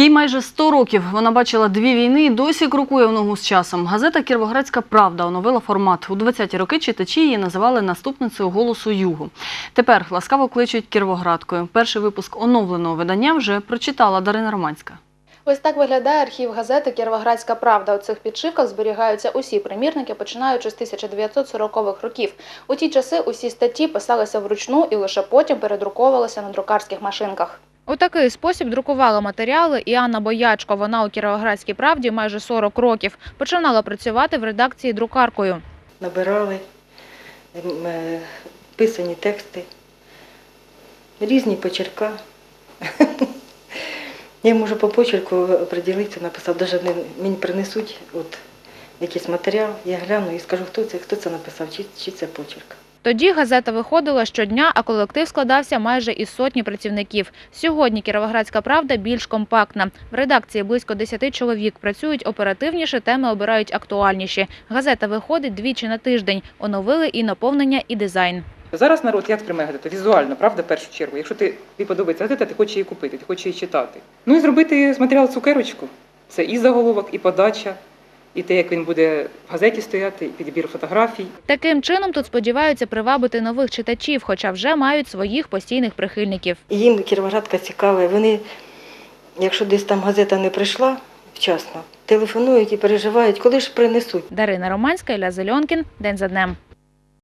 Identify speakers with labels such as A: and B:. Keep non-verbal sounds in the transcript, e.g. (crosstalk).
A: Їй майже 100 років. Вона бачила дві війни і досі крокує в ногу з часом. Газета Кіровоградська Правда оновила формат. У 20-ті роки читачі її називали наступницею голосу Югу. Тепер ласкаво кличуть Кіровоградкою. Перший випуск оновленого видання вже прочитала Дарина Романська.
B: Ось так виглядає архів газети Кіровоградська Правда. У цих підшивках зберігаються усі примірники, починаючи з 1940-х років. У ті часи усі статті писалися вручну і лише потім передруковувалися на друкарських машинках.
C: У такий спосіб друкувала матеріали і Анна Боячко. Вона у Кіровоградській правді майже 40 років. Починала працювати в редакції друкаркою.
D: набирали е, писані тексти, різні почерка. (laughs) Я можу по почерку приділитися, написав, навіть мені принесуть от, якийсь матеріал, я гляну і скажу, хто це, хто це написав, чи, чи це почерк.
C: Тоді газета виходила щодня, а колектив складався майже із сотні працівників. Сьогодні Кіровоградська правда більш компактна. В редакції близько 10 чоловік. Працюють оперативніше, теми обирають актуальніші. Газета виходить двічі на тиждень. Оновили і наповнення, і дизайн.
E: Зараз народ як сприймає газету? Візуально, правда, в першу чергу. Якщо ти, тобі подобається газета, ти хочеш її купити, ти хочеш її читати. Ну і зробити з цукерочку. Це і заголовок, і подача, і те, як він буде в газеті стояти, і підбір фотографій.
C: Таким чином тут сподіваються привабити нових читачів, хоча вже мають своїх постійних прихильників.
D: Їм Кіровоградка цікава. Вони, якщо десь там газета не прийшла вчасно, телефонують і переживають, коли ж принесуть.
C: Дарина Романська, Ілля Зельонкін. День за днем.